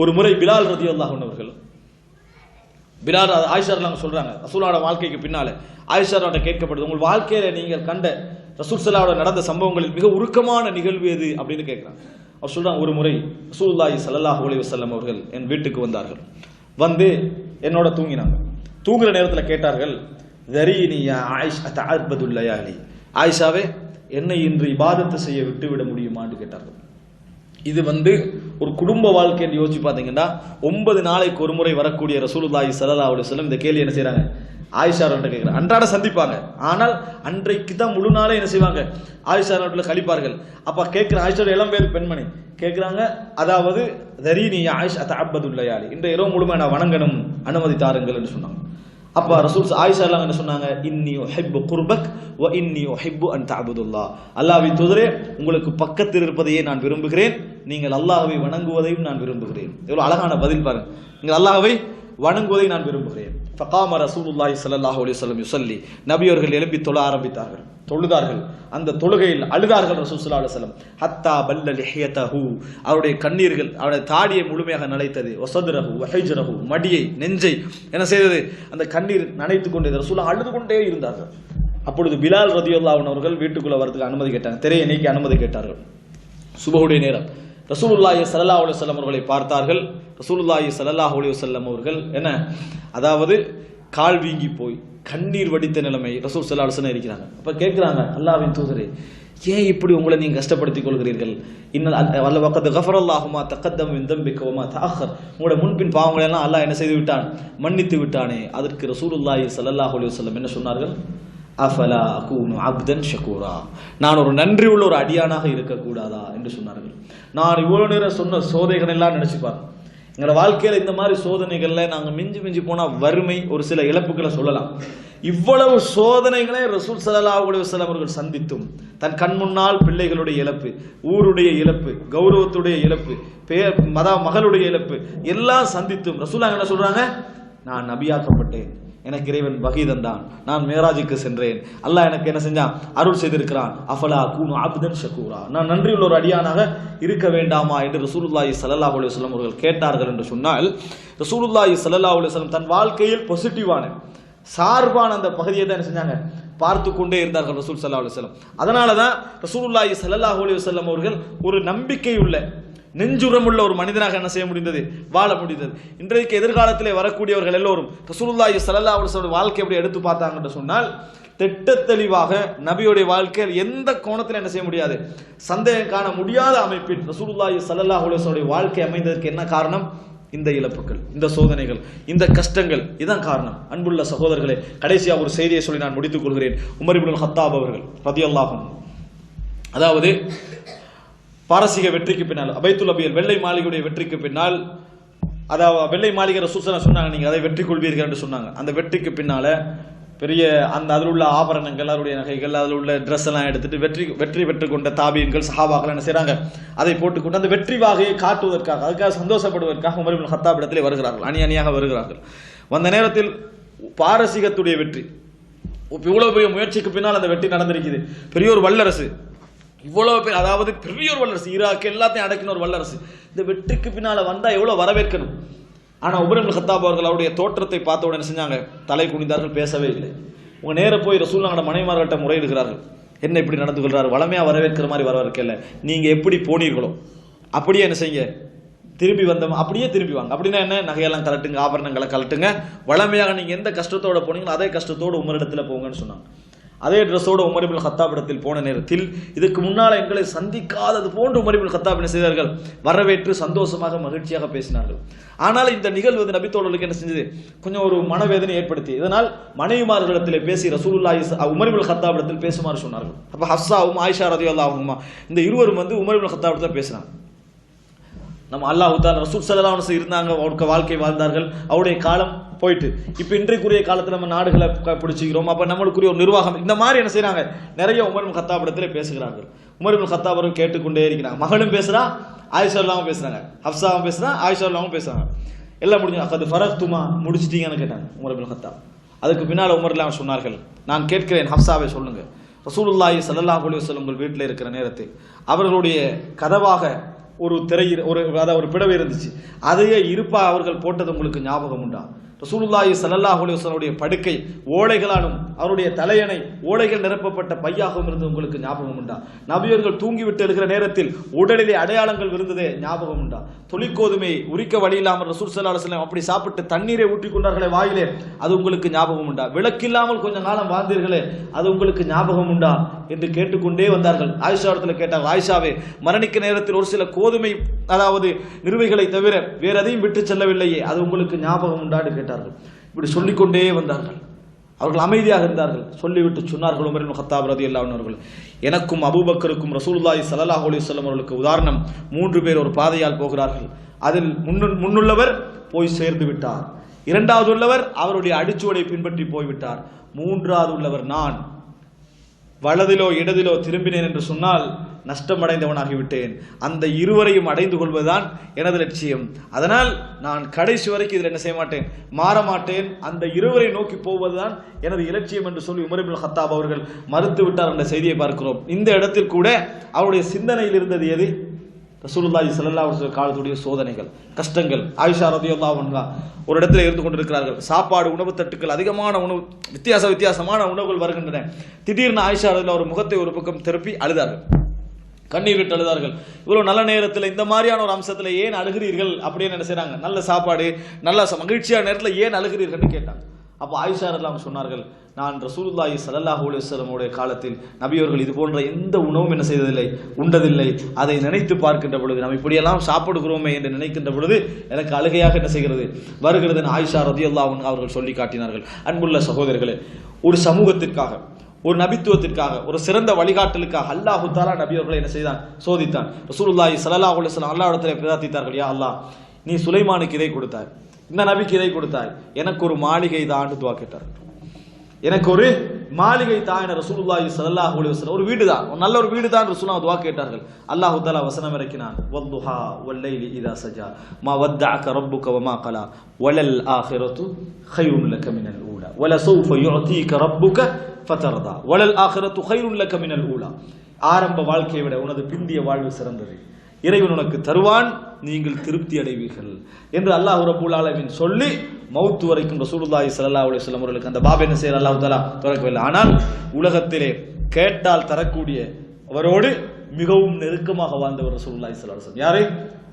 ஒரு முறை பிலால் ரதி அல்லாஹன் அவர்கள் பிலால் ஆயிஷார்லாம் சொல்றாங்க ரசூலாவோட வாழ்க்கைக்கு பின்னால ஆயிஷாரோட கேட்கப்படுது உங்கள் வாழ்க்கையில நீங்கள் கண்ட ரசூல் சல்லாவோட நடந்த சம்பவங்களில் மிக உருக்கமான நிகழ்வு எது? அப்படின்னு கேட்குறாங்க. அவர் சொல்றாங்க ஒரு முறை ரசூல்லாய் சல்லாஹ் அலைஹி வசல்லம் அவர்கள் என் வீட்டுக்கு வந்தார்கள். வந்து என்னோட தூங்கினாங்க. தூங்குற நேரத்தில் கேட்டார்கள் தரீனி ஆயிஷ் அத்தஅபதுல் லயாலி. ஆயிஷாவே என்னை இன்று இபாதத்தை செய்ய விட்டு விட முடியுமான்னு கேட்டார்கள். இது வந்து ஒரு குடும்ப வாழ்க்கைன்னு யோசிச்சு பார்த்தீங்கன்னா ஒன்பது நாளைக்கு ஒரு முறை வரக்கூடிய ரசூலுல்லாஹி ஸல்லல்லாஹு அலைஹி இந்த கேள்வி என்ன செய்கிறாங்க ஆயிஷா கேட்குறாங்க. அன்றாட சந்திப்பாங்க. ஆனால் அன்றைக்கு தான் முழு நாளே என்ன செய்வாங்க? ஆயிஷா அவர்களில் கழிப்பார்கள். அப்போ கேட்குற ஆயிஷாவோட இளம் பேர் பெண்மணி கேட்குறாங்க அதாவது தரீனி ஆயிஷ் அத்த அபதுல்லையாலி இன்ற இரவு முழுமை நான் வணங்கணும் அனுமதி தாருங்கள் என்று சொன்னாங்க. அப்ப ரசூல் ஆயிஷா எல்லாம் என்ன சொன்னாங்க? இன்னியோ ஹெப்பு குர்பக் வ இன்னியோ ஹெப்பு அன் தஅபுதுல்லா. அல்லாவி துதரே உங்களுக்கு பக்கத்தில் இருப்பதையே நான் விரும்புகிறேன். நீங்கள் அல்லாஹவை வணங்குவதையும் நான் விரும்புகிறேன். எவ்வளோ அழகான பதில் பாருங்க. நீங்கள் அல்லாஹவை வணங்குவதை நான் விரும்புகிறேன். ஃபகாம ரசூலுல்லாஹி ஸல்லல்லாஹு அலி சொல்லம் யுஸல்லி நபியவர்கள் எழுப்பி தொழ ஆரம்பித்தார்கள். தொழுதார்கள். அந்த தொழுகையில் அழுதார்கள் ரசூசுல்லா அலுவலம் ஹத்தா பல்ல லிஹியதஹு அவருடைய கண்ணீர்கள் அவருடைய தாடியை முழுமையாக நனைத்தது. ஒசதுரகு வஹைஜரஹு மடியை நெஞ்சை என்ன செய்தது. அந்த கண்ணீர் நனைத்து கொண்டது ரசூலா அழுது கொண்டே இருந்தார்கள். அப்பொழுது பிலால் ரதியுல்லாவன் அவர்கள் வீட்டுக்குள்ள வரதுக்கு அனுமதி கேட்டாங்க. திரையை நீக்கி அனுமதி கேட்டார்கள். சுபகுடைய நேரம். ரசூலுல்லாஹி சல்லா அலுவலம் அவர்களை பார்த்தார்கள். ரசூலுல்லாஹி சல்லாஹ் அலி வல்லம் அவர்கள் என்ன? அதாவது கால் வீங்கி போய் கண்ணீர் வடித்த நிலைமை ரசூல் ஸல்லல்லாஹு அலைஹி இருக்கிறாங்க. அப்போ கேட்குறாங்க அல்லாஹ்வின் தூதரே ஏன் இப்படி உங்களை நீங்கள் கஷ்டப்படுத்திக் கொள்கிறீர்கள் இன்னல் வல்ல பக்கத்து கஃபரல்லாகுமா தக்கத்தம் மின் தாஹர் உங்களோட முன்பின் பாவங்களெல்லாம் அல்லாஹ் என்ன செய்து விட்டான்? மன்னித்து விட்டானே. அதற்கு ரசூலுல்லாஹி சல்லாஹ் அலி வல்லம் என்ன சொன்னார்கள்? அஃபலா அகூனு அப்தன் ஷகூரா. நான் ஒரு நன்றி உள்ள ஒரு அடியானாக இருக்கக்கூடாதா? என்று சொன்னார்கள். நான் இவ்வளவு நேரம் சொன்ன சோதைகள் எல்லாம் நினைச்சுப்பார். எங்களோட வாழ்க்கையில் இந்த மாதிரி சோதனைகளில் நாங்கள் மிஞ்சி மிஞ்சி போனால் வறுமை ஒரு சில இழப்புகளை சொல்லலாம். இவ்வளவு சோதனைகளை ரசூல் ஸல்லல்லாஹு அலைஹி அவர்கள் சந்தித்தும் தன் கண் முன்னால் பிள்ளைகளுடைய இழப்பு ஊருடைய இழப்பு கௌரவத்துடைய இழப்பு பேர் மத மகளுடைய இழப்பு எல்லாம் சந்தித்தும் ரசூலா என்ன சொல்கிறாங்க நான் நபியாக்கப்பட்டேன். எனக்கு இறைவன் வகை தந்தான். நான் மேராஜுக்கு சென்றேன். அல்லாஹ் எனக்கு என்ன செஞ்சான்? அருள் செய்திருக்கிறான். அஃபலா கூனு அப்தன் ஷக்கூரா நான் நன்றியுள்ள ஒரு அடியானாக இருக்க வேண்டாமா என்று ரசூலுல்லாஹி சல்லா அலைஹி வஸல்லம் அவர்கள் கேட்டார்கள் என்று சொன்னால் ரசூலுல்லாஹி சல்லா அலைஹி வஸல்லம் தன் வாழ்க்கையில் பாசிட்டிவான சார்பான அந்த பகுதியை தான் என்ன செஞ்சாங்க? பார்த்து கொண்டே இருந்தார்கள் ரசூல் சல்லா அலுவலம் அதனால தான் ரசூலுல்லாஹி சல்லா அலி வல்லம் அவர்கள் ஒரு நம்பிக்கை உள்ள நெஞ்சுரமுள்ள ஒரு மனிதனாக என்ன செய்ய முடிந்தது? வாழ முடிந்தது. இன்றைக்கு எதிர்காலத்திலே வரக்கூடியவர்கள் எல்லோரும் ரசூலுல்லாஹி ஸல்லல்லாஹு அலைஹி வாழ்க்கை எப்படி எடுத்து பார்த்தாங்கன்னு சொன்னால் திட்ட தெளிவாக நபியுடைய வாழ்க்கையில் எந்த கோணத்தில் என்ன செய்ய முடியாது? சந்தேகம் காண முடியாத அமைப்பில் ரசூலுல்லாஹி ஸல்லல்லாஹு அலைஹி வாழ்க்கை அமைந்ததற்கு என்ன காரணம்? இந்த இழப்புகள் இந்த சோதனைகள் இந்த கஷ்டங்கள். இதான் காரணம். அன்புள்ள சகோதரர்களே கடைசியாக ஒரு செய்தியை சொல்லி நான் முடித்துக் கொள்கிறேன். உமர் இப்னுல் ஹத்தாப் அவர்கள் ரதியல்லாஹு அதாவது பாரசீக வெற்றிக்கு பின்னால் அபைத்துல் அபியல் வெள்ளை மாளிகையுடைய வெற்றிக்கு பின்னால் அதாவது வெள்ளை மாளிகை ரசூசனா சொன்னாங்க நீங்கள் அதை வெற்றி கொள்வீர்கள் என்று சொன்னாங்க. அந்த வெற்றிக்கு பின்னால பெரிய அந்த அதில் உள்ள ஆபரணங்கள் அதனுடைய நகைகள் அதில் உள்ள ட்ரெஸ் எல்லாம் எடுத்துட்டு வெற்றி வெற்றி பெற்று கொண்ட தாபீன்கள் சஹாபாக்கள் என்ன செய்கிறாங்க அதை போட்டுக்கொண்டு அந்த வெற்றி வாகையை காட்டுவதற்காக அதுக்காக சந்தோஷப்படுவதற்காக மறுபடியும் ஹத்தாப் இடத்திலே வருகிறார்கள். அணி அணியாக வருகிறார்கள். வந்த நேரத்தில் பாரசீகத்துடைய வெற்றி. இவ்வளோ பெரிய முயற்சிக்கு பின்னால் அந்த வெற்றி நடந்திருக்குது. பெரிய ஒரு வல்லரசு. இவ்வளவு பேர் அதாவது பெரிய ஒரு வல்லரசு ஈராக் எல்லாத்தையும் அடக்கின ஒரு வல்லரசு. இந்த வெற்றிக்கு பின்னால் வந்தால் எவ்வளோ வரவேற்கணும்? ஆனால் உபரம் ஹத்தாப் அவர்கள் அவருடைய தோற்றத்தை பார்த்த உடனே செஞ்சாங்க? தலை குனிந்தார்கள் பேசவே இல்லை. உங்கள் நேர போய் ரசூல்லாங்கட மனைமார்கள்ட்ட முறையிடுகிறார்கள். என்ன இப்படி நடந்து கொள்கிறார் வளமையாக வரவேற்கிற மாதிரி வரவேற்கல நீங்கள் எப்படி போனீர்களோ அப்படியே என்ன செய்யுங்க. திரும்பி வந்தோம் அப்படியே திரும்பி வாங்க. அப்படின்னா என்ன? நகையெல்லாம் கலட்டுங்க ஆபரணங்களை கலட்டுங்க வளமையாக நீங்கள் எந்த கஷ்டத்தோட போனீங்களோ அதே கஷ்டத்தோடு உமரிடத்தில் போங்கன்னு சொன்னாங்க. அதே ட்ரெஸ்ஸோட உமரிபுல் ஹத்தாபிடத்தில் போன நேரத்தில் இதுக்கு முன்னால் எங்களை சந்திக்காதது போன்று உமரிபுல் ஹத்தாப் என்ன செய்தார்கள்? வரவேற்று சந்தோஷமாக மகிழ்ச்சியாக பேசினார்கள். ஆனால் இந்த நிகழ்வு வந்து நபித்தோழர்களுக்கு என்ன செஞ்சது? கொஞ்சம் ஒரு மனவேதனை ஏற்படுத்தி இதனால் மனைவிமார்களிடத்தில் பேசி ரசூலுல்லாஹி உமரிபுல் ஹத்தாபிடத்தில் பேசுமாறு சொன்னார்கள். அப்போ ஹஸ்ஸாவும் ஆயிஷா ரதியுல்லாஹுமா இந்த இருவரும் வந்து உமரிபுல் ஹத்தாபிடத்தில் பேசினாங்க. நம்ம அல்லாஹ் ரசூல் சல்லா இருந்தாங்க அவருக்கு வாழ்க்கை வாழ்ந்தார்கள். அவருடைய காலம் போயிட்டு. இப்போ இன்றைக்குரிய காலத்தில் நம்ம நாடுகளை பிடிச்சிக்கிறோம். அப்போ நம்மளுக்குரிய ஒரு நிர்வாகம். இந்த மாதிரி என்ன செய்கிறாங்க நிறைய உமர் கத்தாபிடத்தில் பேசுகிறார்கள். உமர் கத்தாபரும் கேட்டுக்கொண்டே இருக்கிறாங்க. மகளும் பேசுகிறான் ஆயிஷா இல்லாமல் பேசுகிறாங்க ஹப்சாவும் பேசுறா ஆயிஷா இல்லாமல் பேசுகிறாங்க எல்லாம் முடிஞ்சு அது ஃபரக் துமா முடிச்சிட்டீங்கன்னு கேட்டாங்க உமர் கத்தா கத்தாப். அதுக்கு பின்னால் உமர் இல்லாமல் சொன்னார்கள் நான் கேட்கிறேன் ஹப்சாவை சொல்லுங்கள் ரசூலுல்லாஹி சல்லாஹ் அலைஹி வஸல்லம் உங்கள் வீட்டில் இருக்கிற நேரத்தில் அவர்களுடைய கதவாக ஒரு திரை இரு- ஒரு அதாவது ஒரு பிடவை இருந்துச்சு. அதையே இருப்பா அவர்கள் போட்டது உங்களுக்கு ஞாபகம் உண்டா? ரசூலுல்லாஹி சல்லாஹ் அலைஹி படுக்கை ஓலைகளாலும் அவருடைய தலையணை ஓலைகள் நிரப்பப்பட்ட பையாகவும் இருந்து உங்களுக்கு ஞாபகம் உண்டா? நபியர்கள் தூங்கிவிட்டு இருக்கிற நேரத்தில் உடலிலே அடையாளங்கள் இருந்ததே ஞாபகம் உண்டா? தொழிற்கோதுமை உரிக்க வழி இல்லாமல் ரசூல் ஸல்லல்லாஹு அப்படி சாப்பிட்டு தண்ணீரை ஊற்றி கொண்டார்களே வாயிலே அது உங்களுக்கு ஞாபகம் உண்டா? விளக்கில்லாமல் கொஞ்ச காலம் வாழ்ந்தீர்களே அது உங்களுக்கு ஞாபகம் உண்டா? என்று கேட்டுக்கொண்டே வந்தார்கள். ஆயிஷா இடத்துல கேட்டாங்க ஆயிஷாவே மரணிக்க நேரத்தில் ஒரு சில கோதுமை அதாவது நிறுவைகளை தவிர வேற எதையும் விட்டு செல்லவில்லையே அது உங்களுக்கு ஞாபகம் உண்டான்னு கேட்டார்கள். இப்படி சொல்லிக்கொண்டே வந்தார்கள். அவர்கள் அமைதியாக இருந்தார்கள். சொல்லிவிட்டு சொன்னார்கள் உமரின் ஹத்தாப் ரதி அவர்கள் எனக்கும் அபூபக்கருக்கும் ரசூல்லாய் ஸல்லல்லாஹு அலிசல்லம் அவர்களுக்கு உதாரணம் மூன்று பேர் ஒரு பாதையால் போகிறார்கள். அதில் முன்னு முன்னுள்ளவர் போய் சேர்ந்து விட்டார். இரண்டாவது உள்ளவர் அவருடைய அடிச்சுவடை பின்பற்றி போய்விட்டார். மூன்றாவது உள்ளவர் நான் வலதிலோ இடதிலோ திரும்பினேன் என்று சொன்னால் நஷ்டமடைந்தவனாகிவிட்டேன். அந்த இருவரையும் அடைந்து கொள்வதுதான் எனது லட்சியம். அதனால் நான் கடைசி வரைக்கும் இதில் என்ன செய்ய மாட்டேன் மாற மாட்டேன் அந்த இருவரை நோக்கி போவதுதான் எனது இலட்சியம் என்று சொல்லி உமரிபுல் ஹத்தாப் அவர்கள் மறுத்து விட்டார் என்ற செய்தியை பார்க்கிறோம். இந்த இடத்தில் கூட அவருடைய சிந்தனையில் இருந்தது எது? ரசூலுல்லாஹி ஸல்லல்லாஹு அலைஹி வஸல்லம் காலத்துடைய சோதனைகள் கஷ்டங்கள். ஆயிஷா ரதியல்லாஹு அன்ஹா ஒரு இடத்துல இருந்து கொண்டிருக்கிறார்கள். சாப்பாடு உணவு தட்டுக்கள் அதிகமான உணவு வித்தியாச வித்தியாசமான உணவுகள் வருகின்றன. திடீர்னு ஆயிஷா ரதியல்லாஹு ஒரு முகத்தை ஒரு பக்கம் திருப்பி அழுதார்கள். கண்ணீர் விட்டு அழுதார்கள். இவ்வளோ நல்ல நேரத்தில் இந்த மாதிரியான ஒரு அம்சத்தில் ஏன் அழுகிறீர்கள் அப்படின்னு என்ன செய்கிறாங்க நல்ல சாப்பாடு நல்ல மகிழ்ச்சியான நேரத்தில் ஏன் அழுகிறீர்கள்னு கேட்டாங்க. அப்போ ஆயிஷா அவங்க சொன்னார்கள் நான் ரசூலுல்லாஹி ஸல்லல்லாஹு அலுவலமுடைய காலத்தில் நபியவர்கள் இது போன்ற எந்த உணவும் என்ன செய்ததில்லை உண்டதில்லை. அதை நினைத்து பார்க்கின்ற பொழுது நாம் இப்படியெல்லாம் சாப்பிடுகிறோமே என்று நினைக்கின்ற பொழுது எனக்கு அழுகையாக என்ன செய்கிறது? வருகிறது ஆயிஷா ரதியல்லாஹு அவர்கள் சொல்லி காட்டினார்கள். அன்புள்ள சகோதரர்களே ஒரு சமூகத்திற்காக ஒரு நபித்துவத்திற்காக ஒரு சிறந்த வழிகாட்டலுக்காக அல்லாஹு தாலா நபி அவர்களை என்ன செய்தான்? சோதித்தான். ரசூலுல்லாஹி ஸல்லல்லாஹு அலுவலம் வஸல்லம் அல்லாஹ் இடத்துல பிரார்த்தித்தார்கள் யா அல்லாஹ் நீ சுலைமானுக்கு இதை கொடுத்தாய். இந்த நபிக்கு இதை கொடுத்தாய். எனக்கு ஒரு மாளிகை தான் துவா கேட்டார் எனக்கு ஒரு மாளிகை தாயின ரசூலுல்லாஹி சல்லாஹ் அலி வசலம் ஒரு வீடு தான் ஒரு நல்ல ஒரு வீடு தான் ரசூலா துவா கேட்டார்கள். அல்லாஹு தாலா வசனம் இறக்கினான். வல்லுஹா வல்லைலி இதா சஜா. மா வத்தாக்க ரப்புக்க வமா கலா. வலல் ஆஹிரத்து ஹைருன் லக்க மினல் ஊலா. வல சௌஃப யுஅதீக ரப்புக்க ஃபதர்தா. வலல் ஆஹிரத்து ஹைருன் லக்க மினல் ஊலா. ஆரம்ப வாழ்க்கையை விட உனது பிந்திய வாழ்வு சிறந்தது. இறைவன் உனக்கு தருவான் நீங்கள் திருப்தி அடைவீர்கள். என்று அல்லாஹ் ரபுல் ஆலமீன் சொல்லி மௌத்து வரைக்கும் ரசூலுல்லாஹி ஸல்லல்லாஹு அலைஹி வஸல்லம் அவர்களுக்கு அந்த பாப் என்ன செய்யற அல்லாஹ் தஆலா திறக்கவில்லை ஆனால் உலகத்திலே கேட்டால் தரக்கூடிய அவரோடு மிகவும் நெருக்கமாக வாழ்ந்தவர் ரசூலுல்லாஹி ஸல்லல்லாஹு யாரு?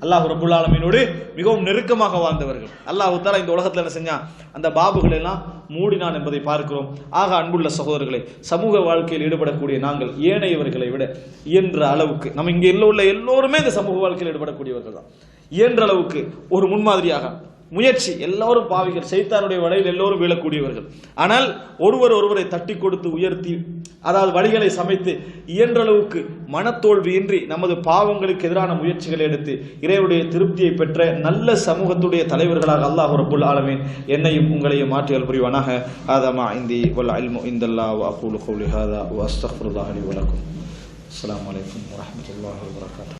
அல்லாஹ் ரபுல் ஆலமீனோடு மிகவும் நெருக்கமாக வாழ்ந்தவர்கள். அல்லாஹ் தஆலா இந்த உலகத்தில் என்ன செஞ்சான்? அந்த பாபுகள் எல்லாம் மூடினான் என்பதை பார்க்கிறோம். ஆக அன்புள்ள சகோதரர்களை சமூக வாழ்க்கையில் ஈடுபடக்கூடிய நாங்கள் ஏனையவர்களை விட இயன்ற அளவுக்கு நம்ம இங்கே உள்ள எல்லோருமே இந்த சமூக வாழ்க்கையில் ஈடுபடக்கூடியவர்கள் தான். இயன்ற அளவுக்கு ஒரு முன்மாதிரியாக முயற்சி எல்லாரும் பாவிகள் செய்தாருடைய வலையில் எல்லோரும் வீழக்கூடியவர்கள். ஆனால் ஒருவர் ஒருவரை தட்டி கொடுத்து உயர்த்தி அதாவது வழிகளை சமைத்து இயன்றளவுக்கு மனத்தோல்வியின்றி நமது பாவங்களுக்கு எதிரான முயற்சிகளை எடுத்து இறைவனுடைய திருப்தியை பெற்ற நல்ல சமூகத்துடைய தலைவர்களாக அல்லாஹ் ரபுல் ஆலமீன் என்னையும் உங்களையும் மாற்றியல் புரிவானாக. ஆதமா இந்தி வல் அல்மு இந்தல்லா வ அகூலு ஹாதா வ வலக்கும் அஸ்லாம் வலைக்கம் லக்கும். வரகாத்து